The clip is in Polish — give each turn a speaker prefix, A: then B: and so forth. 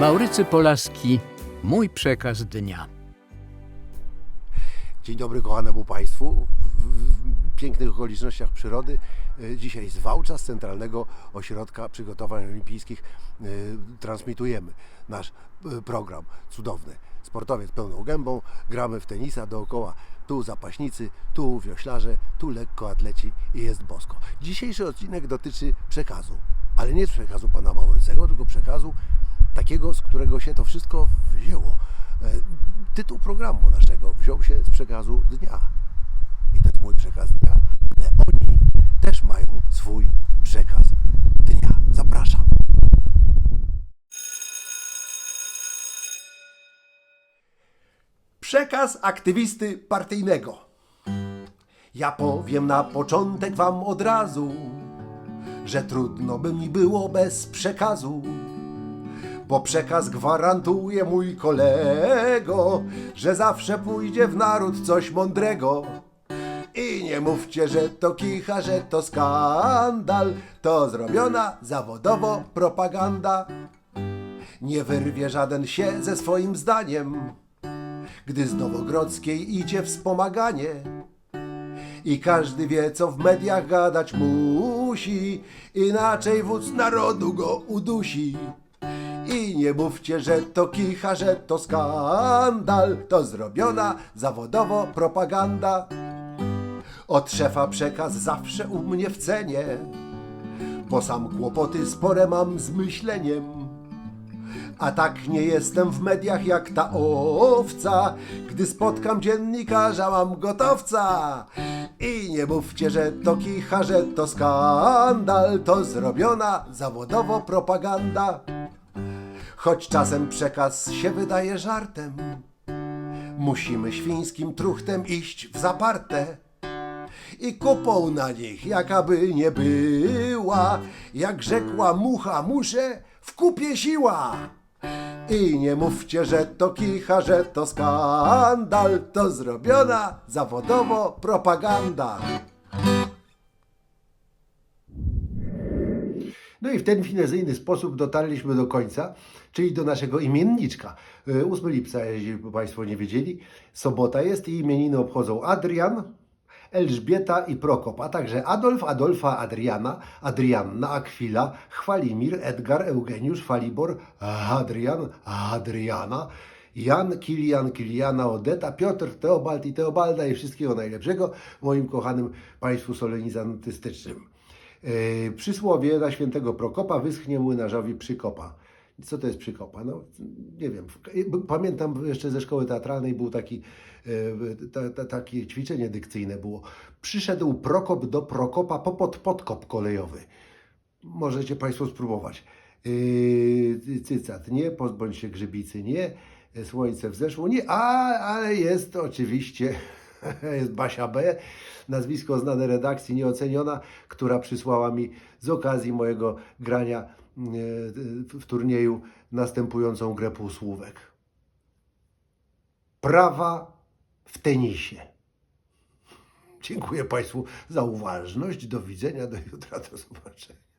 A: Ignacy Polaski, mój przekaz dnia.
B: Dzień dobry kochanemu Państwu. W, w, w pięknych okolicznościach przyrody. E, Dzisiaj z Wałcza, z Centralnego Ośrodka Przygotowań Olimpijskich e, transmitujemy nasz e, program cudowny. Sportowiec pełną gębą, gramy w tenisa dookoła. Tu zapaśnicy, tu wioślarze, tu lekkoatleci i jest bosko. Dzisiejszy odcinek dotyczy przekazu, ale nie przekazu pana Maurycego, tylko przekazu takiego, z którego się to wszystko wzięło. E, Tytuł programu naszego wziął się z przekazu dnia. I to jest mój przekaz dnia, ale oni też mają swój przekaz dnia. Zapraszam. Przekaz aktywisty partyjnego. Ja powiem na początek wam od razu, że trudno by mi było bez przekazu bo przekaz gwarantuje mój kolego, że zawsze pójdzie w naród coś mądrego. I nie mówcie, że to kicha, że to skandal, to zrobiona zawodowo propaganda. Nie wyrwie żaden się ze swoim zdaniem, gdy z Nowogrodzkiej idzie wspomaganie. I każdy wie, co w mediach gadać musi, inaczej wódz narodu go udusi. I nie mówcie, że to kicha, że to skandal, to zrobiona zawodowo propaganda. Od szefa przekaz zawsze u mnie w cenie, bo sam kłopoty spore mam z myśleniem. A tak nie jestem w mediach jak ta owca, gdy spotkam dziennikarza mam gotowca. I nie mówcie, że to kicha, że to skandal, to zrobiona zawodowo propaganda. Choć czasem przekaz się wydaje żartem, musimy świńskim truchtem iść w zaparte. I kupą na nich, jakaby nie była, jak rzekła mucha, muszę w kupie siła. I nie mówcie, że to kicha, że to skandal, to zrobiona zawodowo propaganda. No i w ten finezyjny sposób dotarliśmy do końca, czyli do naszego imienniczka. Y, 8 lipca, jeśli Państwo nie wiedzieli, sobota jest i imieniny obchodzą Adrian, Elżbieta i Prokop, a także Adolf, Adolfa, Adriana, Adrianna, Akwila, Chwalimir, Edgar, Eugeniusz, Falibor, Adrian, Adriana, Jan, Kilian, Kiliana, Odeta, Piotr, Teobald i Teobalda i wszystkiego najlepszego moim kochanym Państwu solenizantystycznym. Yy, przysłowie na świętego Prokopa wyschnie młynarzowi przykopa. Co to jest przykopa? No, nie wiem. W- Pamiętam jeszcze ze szkoły teatralnej był taki, yy, ta, ta, takie ćwiczenie dykcyjne było. Przyszedł Prokop do Prokopa popod podkop kolejowy. Możecie Państwo spróbować. Yy, cycat nie, pozbądź się grzybicy nie, słońce wzeszło nie, a, ale jest oczywiście, jest Basia B, nazwisko znane redakcji, nieoceniona, która przysłała mi z okazji mojego grania yy, w turnieju następującą grę półsłówek. Prawa w tenisie. Dziękuję Państwu za uważność. Do widzenia, do jutra, do zobaczenia.